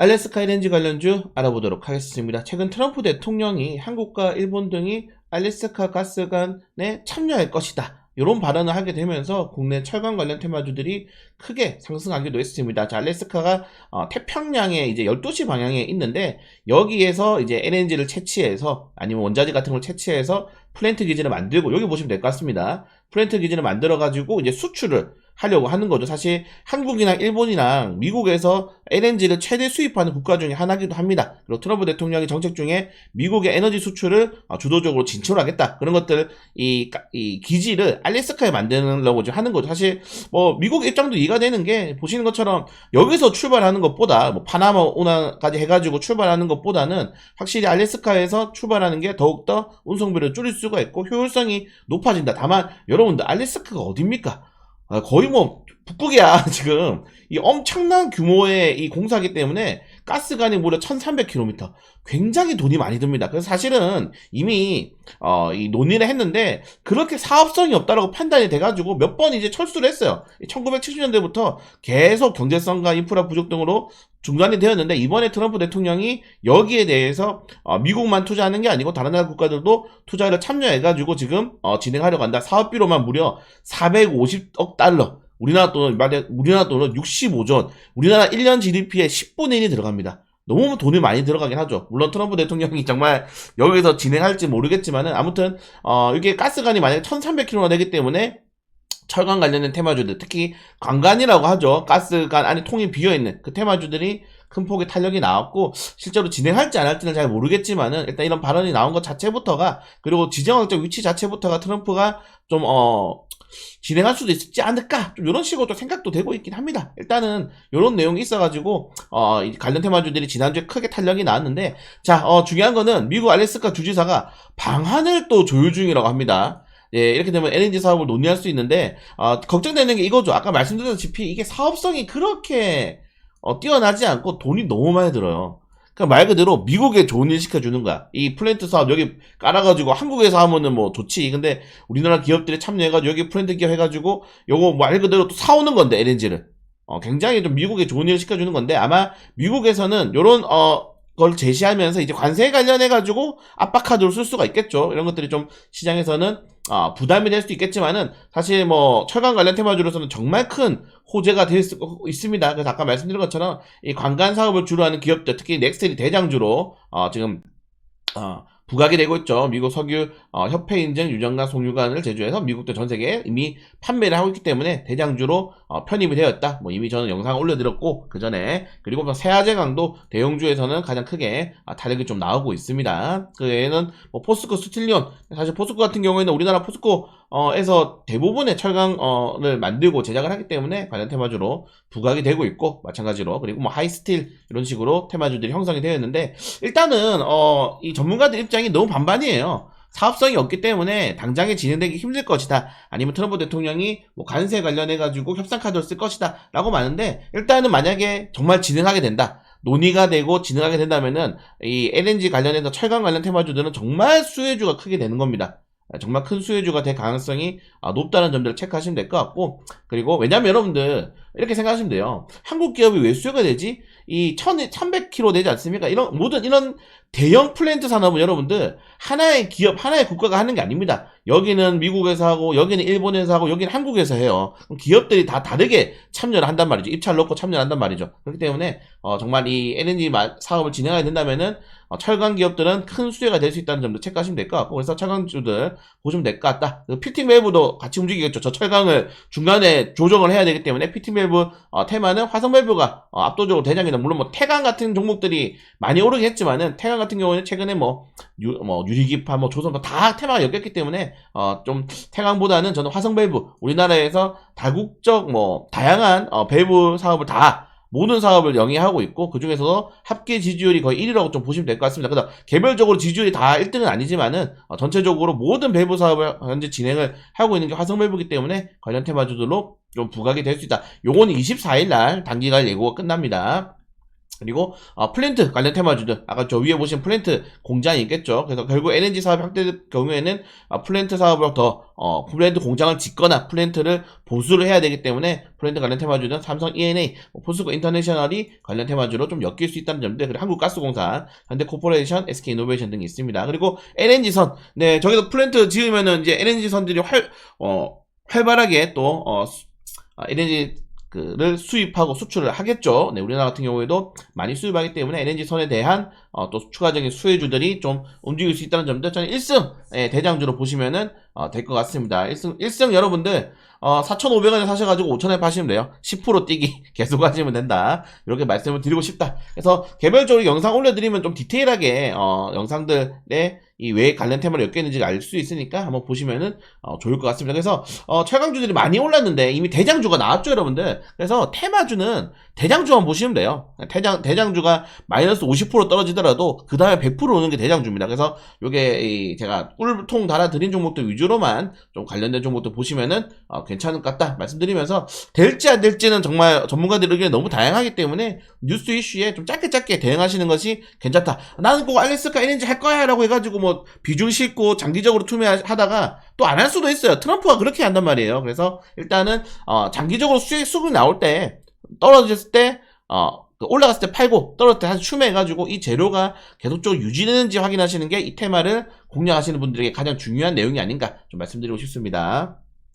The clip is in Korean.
알래스카 LNG 관련주 알아보도록 하겠습니다. 최근 트럼프 대통령이 한국과 일본 등이 알래스카 가스관에 참여할 것이다. 이런 발언을 하게 되면서 국내 철강 관련 테마주들이 크게 상승하기도 했습니다. 자, 알래스카가 어, 태평양에 이제 12시 방향에 있는데 여기에서 이제 LNG를 채취해서 아니면 원자재 같은 걸 채취해서 플랜트 기지를 만들고 여기 보시면 될 것 같습니다. 플랜트 기지를 만들어 가지고 이제 수출을 하려고 하는 거죠. 사실 한국이랑 일본이랑 미국에서 LNG를 최대 수입하는 국가 중에 하나기도 합니다. 그리고 트럼프 대통령이 정책 중에 미국의 에너지 수출을 어, 주도적으로 진출하겠다. 그런 것들 이, 가- 이 기지를 알래스카에 만드려고 지금 하는 거죠. 사실 뭐 미국 입장도 이해가 되는 게 보시는 것처럼 여기서 출발하는 것보다 뭐 파나마 운하까지 해가지고 출발하는 것보다는 확실히 알래스카에서 출발하는 게 더욱더 운송비를 줄일 수가 있고 효율성이 높아진다. 다만 여러분들 알래스카가 어딥니까? 아, 거의 뭐 북극이야 지금. 이 엄청난 규모의 이 공사기 때문에 가스관이 무려 1300km 굉장히 돈이 많이 듭니다. 그래서 사실은 이미 어, 이 논의를 했는데 그렇게 사업성이 없다라고 판단이 돼가지고 몇 번 이제 철수를 했어요. 1970년대부터 계속 경제성과 인프라 부족 등으로 중단이 되었는데 이번에 트럼프 대통령이 여기에 대해서 어, 미국만 투자하는 게 아니고 다른 나라 국가들도 투자를 참여해가지고 지금 어, 진행하려고 한다. 사업비로만 무려 450억 달러. 우리나라 돈은 우리나라 돈은 65조. 우리나라 1년 GDP의 10분의 1이 들어갑니다. 너무 돈이 많이 들어가긴 하죠. 물론 트럼프 대통령이 정말 여기서 진행할지 모르겠지만은 아무튼 어 이게 가스관이 만약에 1,300km가 되기 때문에 철강 관련된 테마주들 특히 관관이라고 하죠. 가스관 안에 통이 비어 있는 그 테마주들이 큰 폭의 탄력이 나왔고 실제로 진행할지 안 할지는 잘 모르겠지만은 일단 이런 발언이 나온 것 자체부터가 그리고 지정학적 위치 자체부터가 트럼프가 좀 어 진행할 수도 있지 않을까 좀 이런 식으로 또 생각도 되고 있긴 합니다. 일단은 이런 내용이 있어가지고 어, 이 관련 테마주들이 지난주에 크게 탄력이 나왔는데 자 어, 중요한 거는 미국 알래스카 주지사가 방안을 또 조율 중이라고 합니다. 예, 이렇게 되면 LNG 사업을 논의할 수 있는데 어, 걱정되는 게 이거죠. 아까 말씀드렸다시피 이게 사업성이 그렇게 어, 뛰어나지 않고 돈이 너무 많이 들어요. 그러니까 말 그대로 미국에 좋은 일 시켜주는 거야. 이 플랜트 사업 여기 깔아가지고 한국에서 하면은 뭐 좋지. 근데 우리나라 기업들이 참여해가지고 여기 플랜트 기업 해가지고 요거 말 그대로 또 사오는 건데 LNG를. 어, 굉장히 좀 미국에 좋은 일을 시켜주는 건데 아마 미국에서는 요런 어, 걸 제시하면서 이제 관세에 관련해가지고 압박카드를 쓸 수가 있겠죠. 이런 것들이 좀 시장에서는 아, 부담이 될 수도 있겠지만은 사실 뭐 철강 관련 테마주로서는 정말 큰 호재가 될 수 있습니다. 그래서 아까 말씀드린 것처럼 이 관광 사업을 주로 하는 기업들, 특히 넥스텔이 대장주로 어, 지금 어, 부각이 되고 있죠. 미국 석유 어, 협회 인증 유정관 송유관을 제조해서 미국도 전 세계에 이미 판매를 하고 있기 때문에 대장주로 어, 편입이 되었다. 뭐 이미 저는 영상을 올려드렸고 그 전에 그리고 뭐 세아제강도 대형주에서는 가장 크게 아, 타력이 좀 나오고 있습니다. 그 외에는 뭐 포스코 스틸리온 사실 포스코 같은 경우에는 우리나라 포스코 어 에서 대부분의 철강을 만들고 제작을 하기 때문에 관련 테마주로 부각이 되고 있고 마찬가지로 그리고 뭐 하이스틸 이런 식으로 테마주들이 형성이 되어 있는데 일단은 어, 이 전문가들 입장이 너무 반반이에요. 사업성이 없기 때문에 당장에 진행되기 힘들 것이다. 아니면 트럼프 대통령이 뭐 관세 관련해 가지고 협상 카드를 쓸 것이다 라고 많은데 일단은 만약에 정말 진행하게 된다. 논의가 되고 진행하게 된다면은 이 LNG 관련해서 철강 관련 테마주들은 정말 수혜주가 크게 되는 겁니다. 정말 큰 수혜주가 될 가능성이 아, 높다는 점들을 체크하시면 될 것 같고 그리고 왜냐면 여러분들 이렇게 생각하시면 돼요. 한국 기업이 왜 수혜가 되지? 이 1100km 되지 않습니까? 이런 모든 이런 대형 플랜트 산업은 여러분들 하나의 기업, 하나의 국가가 하는 게 아닙니다. 여기는 미국에서 하고 여기는 일본에서 하고 여기는 한국에서 해요. 기업들이 다 다르게 참여를 한단 말이죠. 입찰 넣고 참여를 한단 말이죠. 그렇기 때문에 어, 정말 이 LNG 마- 사업을 진행하게 된다면은 어, 철강 기업들은 큰 수혜가 될 수 있다는 점도 체크하시면 될 것 같고 그래서 철강주들 보시면 될 것 같다. 그 피팅 밸브도 같이 움직이겠죠. 저 철강을 중간에 조정을 해야 되기 때문에 피팅 밸브 어, 테마는 화성 밸브가 어, 압도적으로 대장이다. 물론 뭐 태강 같은 종목들이 많이 오르긴 했지만은 태강 같은 경우에는 최근에 뭐, 유, 뭐 유리기파, 뭐 조선파 다 테마가 엮였기 때문에 어, 좀 태강보다는 저는 화성 밸브 우리나라에서 다국적 뭐 다양한 어, 밸브 사업을 다 모든 사업을 영위하고 있고 그 중에서도 합계 지지율이 거의 1위라고 좀 보시면 될 것 같습니다. 그래서 개별적으로 지지율이 다 1등은 아니지만은 어, 전체적으로 모든 밸브 사업을 현재 진행을 하고 있는 게 화성 밸브이기 때문에 관련 테마주들로 좀 부각이 될 수 있다. 요거는 24일 날 단기간 예고가 끝납니다. 그리고 어, 플랜트 관련 테마주들 아까 저 위에 보신 플랜트 공장이 있겠죠. 그래서 결국 LNG 사업 확대될 경우에는 어, 플랜트 사업을 더 어, 플랜트 공장을 짓거나 플랜트를 보수를 해야 되기 때문에 플랜트 관련 테마주는 삼성 E&A, 뭐 포스코 인터내셔널이 관련 테마주로 좀 엮일 수 있다는 점들 그리고 한국가스공사, 현대코퍼레이션, SK이노베이션 등이 있습니다. 그리고 LNG선 네 저기서 플랜트 지으면은 이제 LNG선들이 활 어, 활발하게 또 어, LNG 그 를 수입하고 수출을 하겠죠. 네, 우리나라 같은 경우에도 많이 수입하기 때문에 LNG 선에 대한 어, 또 추가적인 수혜주들이 좀 움직일 수 있다는 점들 저는 1승 예, 대장주로 보시면은 어, 될 것 같습니다. 1승 1승 여러분들 어, 4,500원에 사셔가지고 5,000원에 파시면 돼요. 10% 뛰기 계속 하시면 된다. 이렇게 말씀을 드리고 싶다. 그래서 개별적으로 영상 올려드리면 좀 디테일하게 어, 영상들의 이 왜 관련 테마를 엮였는지 알수 있으니까 한번 보시면은 어, 좋을 것 같습니다. 그래서 어, 최강주들이 많이 올랐는데 이미 대장주가 나왔죠, 여러분들. 그래서 테마주는 대장주만 보시면 돼요. 대장 대장주가 마이너스 50% 떨어지더라도 그 다음에 100% 오는 게 대장주입니다. 그래서 요게 이 제가 꿀통 달아드린 종목들 위주로만 좀 관련된 종목들 보시면은 어, 괜찮을 것 같다 말씀드리면서 될지 안 될지는 정말 전문가들 의견이 너무 다양하기 때문에 뉴스 이슈에 좀 짧게 짧게 대응하시는 것이 괜찮다. 나는 꼭 알래스카 LNG 할 거야라고 해가지고 뭐 비중 싣고 장기적으로 투매하다가 또 안 할 수도 있어요. 트럼프가 그렇게 한단 말이에요. 그래서 일단은 어, 장기적으로 수익 수급이 나올 때 떨어졌을 때 어, 그 올라갔을 때 팔고 떨어질 때 다시 추매해가지고 이 재료가 계속적으로 유지되는지 확인하시는 게 이 테마를 공략하시는 분들에게 가장 중요한 내용이 아닌가 좀 말씀드리고 싶습니다.